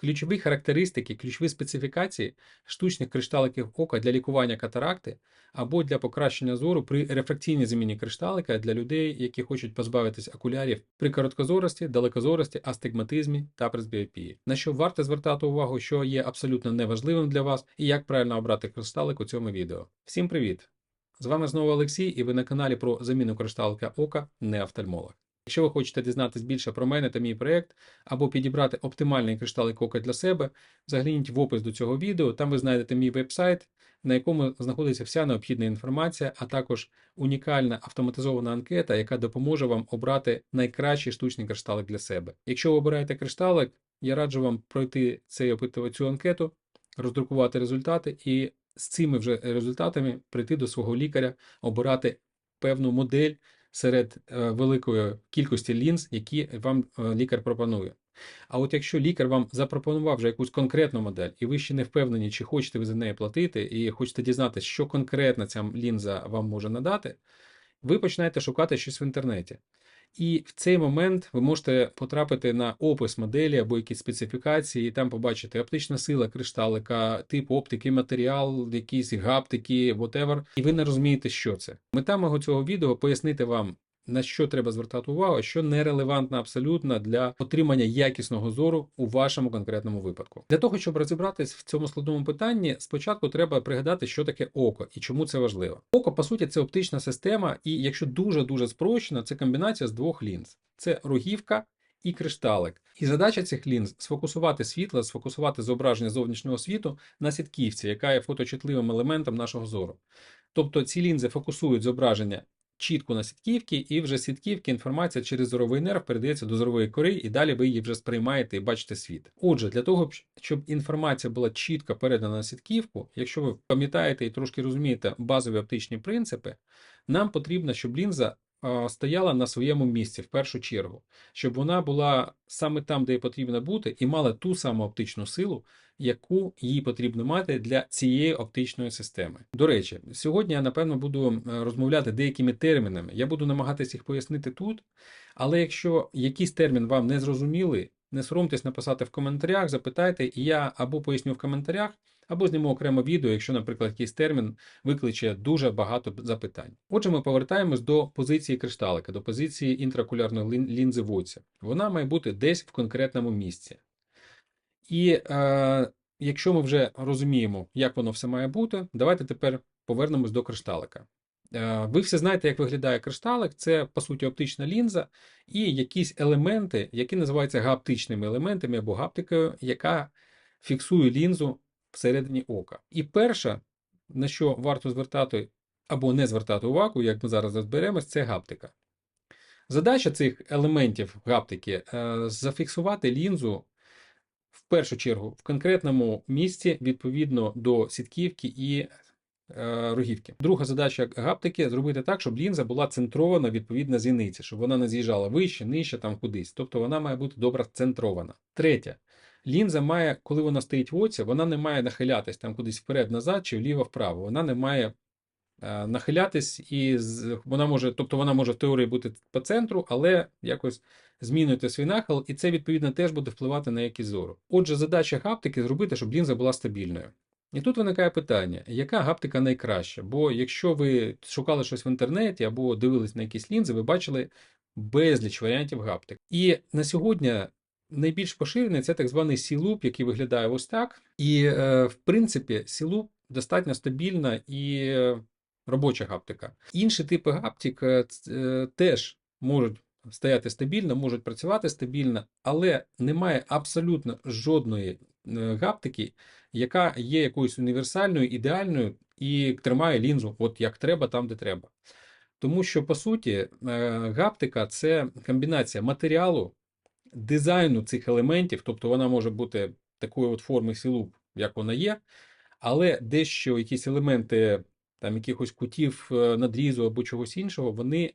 Ключові характеристики, ключові специфікації штучних кришталиків ока для лікування катаракти або для покращення зору при рефракційній заміні кришталика для людей, які хочуть позбавитись окулярів при короткозорості, далекозорості, астигматизмі та пресбіопії. На що варто звертати увагу, що є абсолютно неважливим для вас, і як правильно обрати кришталик у цьому відео. Всім привіт! З вами знову Олексій, і ви на каналі про заміну кришталика ока не офтальмолог. Якщо ви хочете дізнатися більше про мене та мій проєкт, або підібрати оптимальний кришталик ока для себе, загляніть в опис до цього відео, там ви знайдете мій веб-сайт, на якому знаходиться вся необхідна інформація, а також унікальна автоматизована анкета, яка допоможе вам обрати найкращий штучний кришталик для себе. Якщо ви обираєте кришталик, я раджу вам пройти цей опитувати цю анкету, роздрукувати результати і з цими вже результатами прийти до свого лікаря, обирати певну модель серед е, великої кількості лінз, які вам е, лікар пропонує. А от якщо лікар вам запропонував вже якусь конкретну модель, і ви ще не впевнені, чи хочете ви за неї платити, і хочете дізнатися, що конкретно ця лінза вам може надати, ви починаєте шукати щось в інтернеті. І в цей момент ви можете потрапити на опис моделі або якісь специфікації, і там побачити оптична сила кришталика, тип оптики, матеріал, якісь гаптики, whatever, і ви не розумієте, що це. Мета мого цього відео пояснити вам. На що треба звертати увагу, що нерелевантно абсолютно для отримання якісного зору у вашому конкретному випадку. Для того, щоб розібратись в цьому складному питанні, спочатку треба пригадати, що таке око і чому це важливо. Око, по суті, це оптична система, і якщо дуже-дуже спрощено, це комбінація з двох лінз: це рогівка і кришталик. І задача цих лінз сфокусувати світло, сфокусувати зображення зовнішнього світу на сітківці, яка є фоточутливим елементом нашого зору. Тобто ці лінзи фокусують зображення чітко на сітківки, і вже сітківки інформація через зоровий нерв передається до зорової кори, і далі ви її вже сприймаєте і бачите світ. Отже, для того, щоб інформація була чітко передана на сітківку, якщо ви пам'ятаєте і трошки розумієте базові оптичні принципи, нам потрібно, щоб лінза стояла на своєму місці в першу чергу, щоб вона була саме там, де їй потрібно бути, і мала ту саму оптичну силу, яку їй потрібно мати для цієї оптичної системи. До речі, сьогодні я напевно буду розмовляти деякими термінами. Я буду намагатися їх пояснити тут. Але якщо якийсь термін вам не зрозумілий, не соромтесь написати в коментарях, запитайте, і я або поясню в коментарях, або зніму окремо відео, якщо, наприклад, якийсь термін викличе дуже багато запитань. Отже, ми повертаємось до позиції кришталика, до позиції інтракулярної лінзи Вотця. Вона має бути десь в конкретному місці. І е, якщо ми вже розуміємо, як воно все має бути, давайте тепер повернемось до кришталика. Е, ви всі знаєте, як виглядає кришталик, це, по суті, оптична лінза і якісь елементи, які називаються гаптичними елементами або гаптикою, яка фіксує лінзу всередині ока. І перше, на що варто звертати або не звертати увагу, як ми зараз розберемось, це гаптика. Задача цих елементів гаптики е, зафіксувати лінзу в першу чергу в конкретному місці відповідно до сітківки і е, рогівки. Друга задача гаптики зробити так, щоб лінза була центрована відповідно зіниці, щоб вона не з'їжджала вище, нижче, там кудись. Тобто вона має бути добре центрована. Третє. Лінза має, коли вона стоїть в оці, вона не має нахилятись там кудись вперед-назад чи вліво-вправо. Вона не має е, нахилятись, і вона може, тобто вона може в теорії бути по центру, але якось змінювати свій нахил, і це, відповідно, теж буде впливати на якість зору. Отже, задача гаптики зробити, щоб лінза була стабільною. І тут виникає питання, яка гаптика найкраща? Бо якщо ви шукали щось в інтернеті або дивились на якісь лінзи, ви бачили безліч варіантів гаптик. І на сьогодні найбільш поширений це так званий сілуп, який виглядає ось так. І, е, в принципі, сілуп достатньо стабільна і робоча гаптика. Інші типи гаптик е, теж можуть стояти стабільно, можуть працювати стабільно, але немає абсолютно жодної е, гаптики, яка є якоюсь універсальною, ідеальною і тримає лінзу, от як треба, там де треба. Тому що, по суті, гаптика це комбінація матеріалу дизайну цих елементів, тобто вона може бути такої от форми сілуп, як вона є, але дещо якісь елементи там якихось кутів е, надрізу або чогось іншого, вони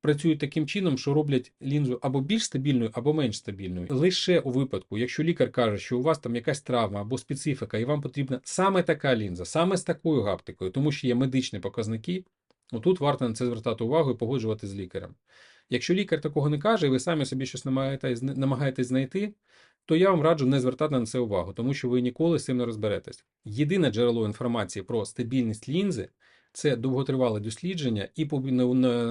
працюють таким чином, що роблять лінзу або більш стабільною, або менш стабільною. Лише у випадку, якщо лікар каже, що у вас там якась травма або специфіка, і вам потрібна саме така лінза, саме з такою гаптикою, тому що є медичні показники, отут варто на це звертати увагу і погоджувати з лікарем. Якщо лікар такого не каже, і ви самі собі щось намагаєтесь, знайти, то я вам раджу не звертати на це увагу, тому що ви ніколи з цим не розберетесь. Єдине джерело інформації про стабільність лінзи це довготривале дослідження і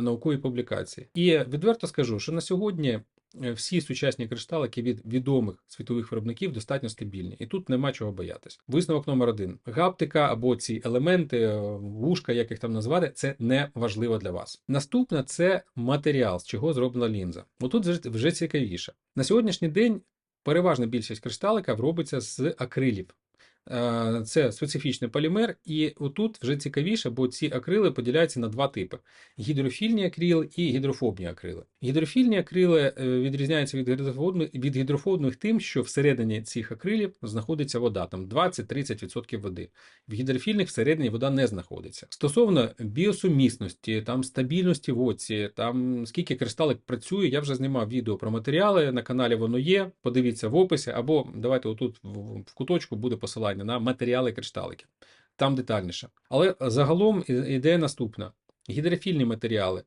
наукові публікації. І відверто скажу, що на сьогодні всі сучасні кришталики від відомих світових виробників достатньо стабільні, і тут нема чого боятись. Висновок номер один: гаптика або ці елементи, е, вушка, як їх там назвати, це не важливо для вас. Наступне це матеріал, з чого зроблена лінза. Отут вже, вже цікавіше. На сьогоднішній день переважна більшість кришталика робиться з акрилів. Е, Це специфічний полімер, і отут вже цікавіше, бо ці акрили поділяються на два типи: гідрофільні акрили і гідрофобні акрили. Гідрофільні акрили е, відрізняються від гідрофобних, від гідрофобних тим, що всередині цих акрилів знаходиться вода, там 20-30% води. В гідрофільних всередині вода не знаходиться. Стосовно біосумісності, там стабільності в оці, там скільки кристалик працює, я вже знімав відео про матеріали. На каналі воно є. Подивіться в описі, або давайте отут в куточку буде посилання на матеріали кришталиків. Там детальніше. Але загалом ідея наступна: гідрофільні матеріали.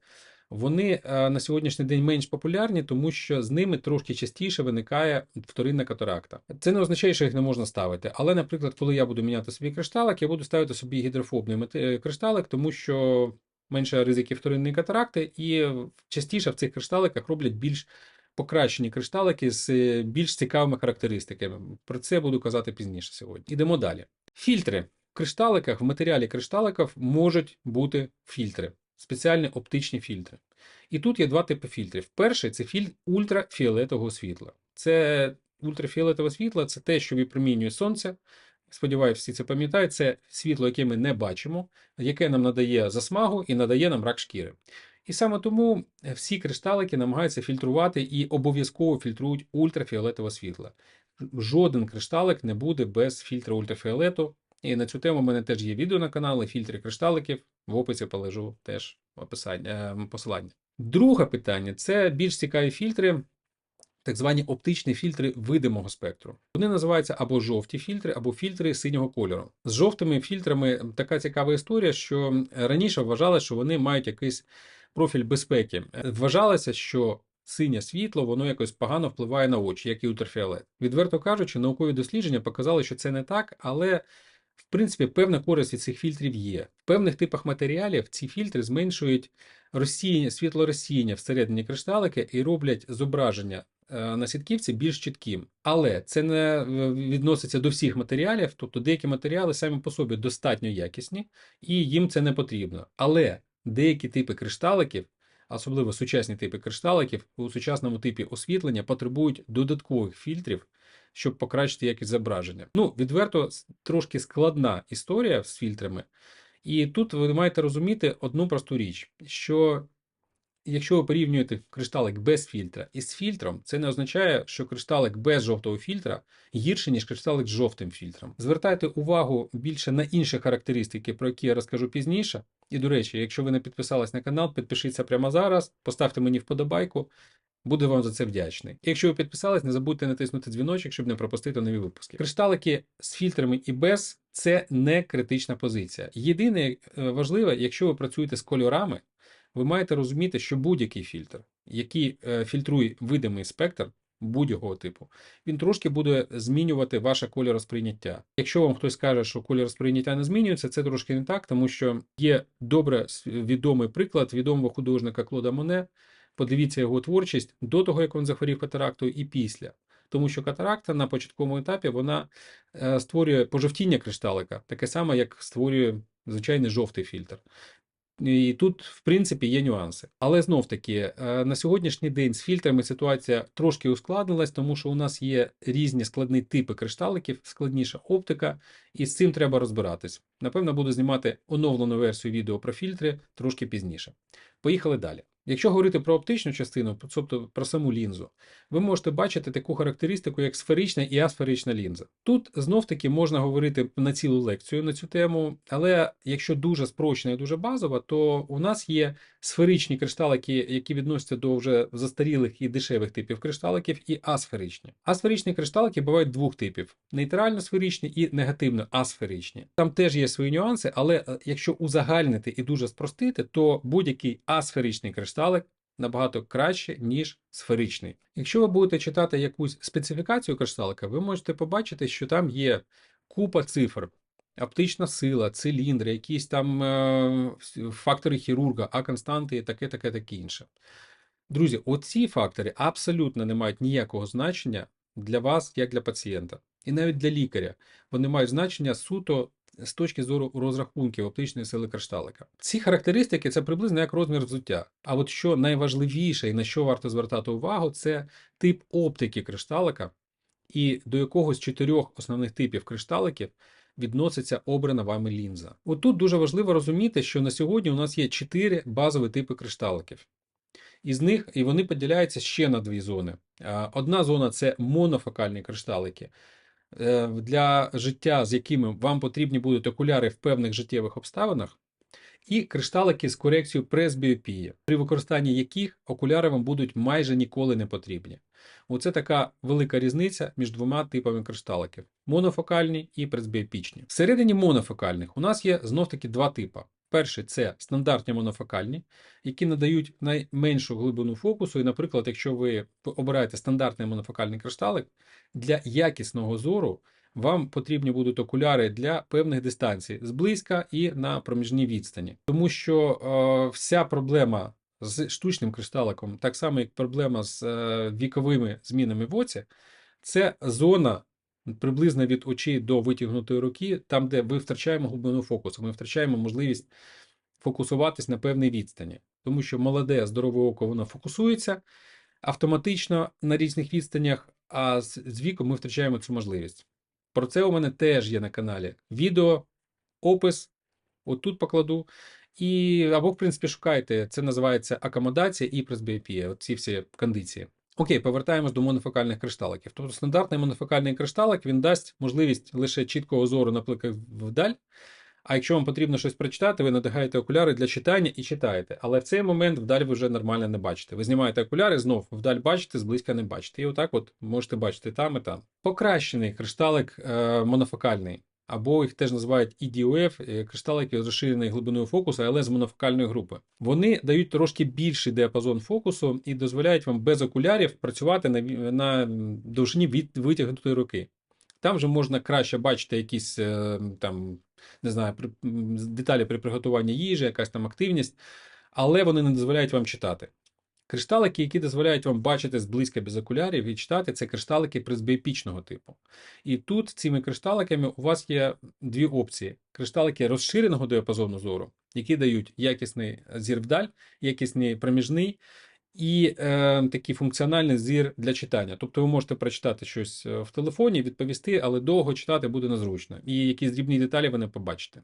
Вони е, на сьогоднішній день менш популярні, тому що з ними трошки частіше виникає вторинна катаракта. Це не означає, що їх не можна ставити. Але, наприклад, коли я буду міняти собі кришталик, я буду ставити собі гідрофобний е, кришталик, тому що менше ризиків вторинної катаракти, і частіше в цих кришталиках роблять більш покращені кришталики з е, більш цікавими характеристиками. Про це буду казати пізніше сьогодні. Ідемо далі. Фільтри. В кришталиках, в матеріалі кришталиків можуть бути фільтри, спеціальні оптичні фільтри. І тут є два типи фільтрів. Перший це фільтр ультрафіолетового світла. Це ультрафіолетове світло це те, що випромінює сонце. Сподіваюся, всі це пам'ятають. Це світло, яке ми не бачимо, яке нам надає засмагу і надає нам рак шкіри. І саме тому е, всі кришталики намагаються фільтрувати і обов'язково фільтрують ультрафіолетове світло. Жоден кришталик не буде без фільтра ультрафіолету. І на цю тему в мене теж є відео на каналі фільтри кришталиків. В описі полежу теж описання, е, посилання. Друге питання це більш цікаві фільтри, так звані оптичні фільтри видимого спектру. Вони називаються або жовті фільтри, або фільтри синього кольору. З жовтими фільтрами така цікава історія, що раніше вважали, що вони мають якийсь профіль безпеки. Вважалося, що синє світло воно якось погано впливає на очі, як і ультрафіолет. Відверто кажучи, наукові дослідження показали, що це не так, але в принципі певна користь від цих фільтрів є. В певних типах матеріалів ці фільтри зменшують розсіяння, світлорозсіяння всередині кришталики і роблять зображення е, на сітківці більш чітким. Але це не е, відноситься до всіх матеріалів, тобто деякі матеріали самі по собі достатньо якісні, і їм це не потрібно. Але деякі типи кришталиків, особливо сучасні типи кришталиків, у сучасному типі освітлення потребують додаткових фільтрів, щоб покращити якість зображення. Ну, відверто, трошки складна історія з фільтрами. І тут ви маєте розуміти одну просту річ, що якщо ви порівнюєте кришталик без фільтра із фільтром, це не означає, що кришталик без жовтого фільтра гірше, ніж кришталик з жовтим фільтром. Звертайте увагу більше на інші характеристики, про які я розкажу пізніше. І, до речі, якщо ви не підписались на канал, підпишіться прямо зараз, поставте мені вподобайку. Буду вам за це вдячний. Якщо ви підписались, не забудьте натиснути дзвіночок, щоб не пропустити нові випуски. Кришталики з фільтрами і без це не критична позиція. Єдине е, важливе, якщо ви працюєте з кольорами, ви маєте розуміти, що будь-який фільтр, який е, фільтрує видимий спектр будь-якого типу, він трошки буде змінювати ваше кольоросприйняття. Якщо вам хтось каже, що кольоросприйняття не змінюється, це трошки не так, тому що є добре відомий приклад відомого художника Клода Моне. Подивіться його творчість до того, як він захворів катарактою, і після. Тому що катаракта на початковому етапі вона е, створює пожовтіння кришталика, таке саме, як створює звичайний жовтий фільтр. І тут, в принципі, є нюанси. Але знов таки, е, на сьогоднішній день з фільтрами ситуація трошки ускладнилась, тому що у нас є різні складні типи кришталиків, складніша оптика, і з цим треба розбиратись. Напевно, буду знімати оновлену версію відео про фільтри трошки пізніше. Поїхали далі. Якщо говорити про оптичну частину, тобто про саму лінзу, ви можете бачити таку характеристику, як сферична і асферична лінза. Тут знов-таки можна говорити на цілу лекцію на цю тему, але якщо дуже спрощена і дуже базова, то у нас є сферичні кришталики, які відносяться до вже застарілих і дешевих типів кришталиків, і асферичні. Асферичні кришталики бувають двох типів: нейтрально-сферичні і негативно-асферичні. Там теж є свої нюанси, але е, якщо узагальнити і дуже спростити, то будь-який асферичний кришталик набагато краще, ніж сферичний. Якщо ви будете читати якусь специфікацію кришталика, ви можете побачити, що там є купа цифр. Оптична сила, циліндри, якісь там е, фактори хірурга, а константи, і таке, таке, таке інше. Друзі, оці фактори абсолютно не мають ніякого значення для вас, як для пацієнта, і навіть для лікаря. Вони мають значення суто з точки зору розрахунків оптичної сили кришталика. Ці характеристики це приблизно як розмір взуття. А от що найважливіше і на що варто звертати увагу, це тип оптики кришталика, і до якого з чотирьох основних типів кришталиків відноситься обрана вами лінза. Отут дуже важливо розуміти, що на сьогодні у нас є чотири базові типи кришталиків. Із них і вони поділяються ще на дві зони. Одна зона це монофокальні кришталики. Е, для життя, з якими вам потрібні будуть окуляри в певних життєвих обставинах, і кришталики з корекцією пресбіопії, при використанні яких окуляри вам будуть майже ніколи не потрібні. Оце така велика різниця між двома типами кришталиків: монофокальні і пресбіопічні. Всередині монофокальних у нас є знов таки два типи. Перший це стандартні монофокальні, які надають найменшу глибину фокусу. І, наприклад, якщо ви обираєте стандартний монофокальний кришталик, для якісного зору вам потрібні будуть окуляри для певних дистанцій зблизька і на проміжній відстані. Тому що е, вся проблема з штучним кришталиком, так само як проблема з е, віковими змінами в оці, це зона приблизно від очей до витягнутої руки, там, де ми втрачаємо глибину фокусу, ми втрачаємо можливість фокусуватись на певній відстані. Тому що молоде, здорове око воно фокусується автоматично на різних відстанях, а з віком ми втрачаємо цю можливість. Про це у мене теж є на каналі. Відео, опис, отут покладу. І або, в принципі, шукайте, це називається акомодація і пресбіопія, ці всі кондиції. Окей, повертаємось до монофокальних кришталиків. Тобто стандартний монофокальний кришталик він дасть можливість лише чіткого зору, наприклад, вдаль. А якщо вам потрібно щось прочитати, ви надягаєте окуляри для читання і читаєте. Але в цей момент вдаль ви вже нормально не бачите. Ви знімаєте окуляри, знов вдаль бачите, зблизька не бачите. І отак от можете бачити там і там. Покращений кришталик е, монофокальний або їх теж називають EDOF, е, кришталики з розширеною глибиною фокусу, але з монофокальної групи. Вони дають трошки більший діапазон фокусу і дозволяють вам без окулярів працювати на на довжині від витягнутої руки. Там вже можна краще бачити якісь е, там, не знаю, деталі при приготуванні їжі, якась там активність, але вони не дозволяють вам читати. Кришталики, які дозволяють вам бачити зблизька без окулярів і читати, це кришталики призбіопічного типу. І тут цими кришталиками у вас є дві опції: кришталики розширеного діапазону зору, які дають якісний зір вдаль, якісний проміжний. І е, такий функціональний зір для читання. Тобто ви можете прочитати щось е, в телефоні, відповісти, але довго читати буде незручно. І якісь дрібні деталі ви не побачите.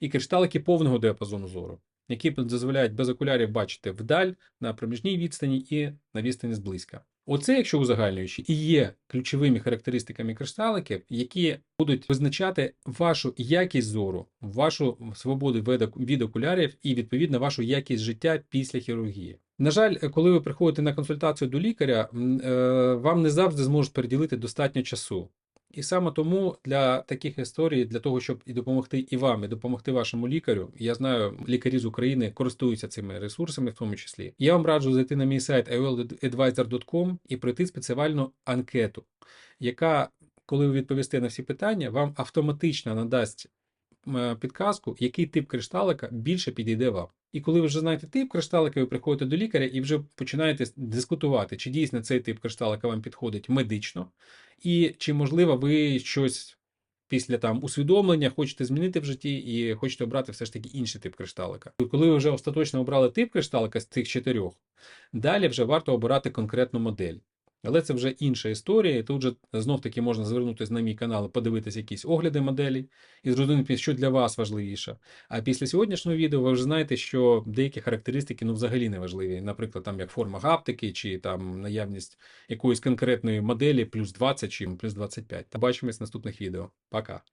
І кришталики повного діапазону зору які дозволяють без окулярів бачити вдаль на проміжній відстані і на відстані зблизька. Оце, якщо узагальнюючи, і є ключовими характеристиками кришталиків, які будуть визначати вашу якість зору, вашу свободу від окулярів і відповідно вашу якість життя після хірургії. На жаль, коли ви приходите на консультацію до лікаря, е, вам не завжди зможуть приділити достатньо часу. І саме тому для таких історій, для того, щоб і допомогти і вам, і допомогти вашому лікарю, я знаю, лікарі з України користуються цими ресурсами, в тому числі. Я вам раджу зайти на мій сайт ioladvisor.com і пройти спеціальну анкету, яка, коли ви відповісте на всі питання, вам автоматично надасть підказку, який тип кришталика більше підійде вам. І коли ви вже знаєте тип кришталика, ви приходите до лікаря і вже починаєте дискутувати, чи дійсно цей тип кришталика вам підходить медично, і чи, можливо, ви щось після там усвідомлення хочете змінити в житті і хочете обрати все ж таки інший тип кришталика. Коли ви вже остаточно обрали тип кришталика з цих чотирьох, далі вже варто обирати конкретну модель. Але це вже інша історія. і Тут же знов таки можна звернутися на мій канал, подивитися якісь огляди моделі і зрозуміти, що для вас важливіше. А після сьогоднішнього відео ви вже знаєте, що деякі характеристики ну, взагалі не важливі. Наприклад, там як форма гаптики, чи там наявність якоїсь конкретної моделі плюс 20 чи плюс 25. Побачимось в наступних відео. Пока.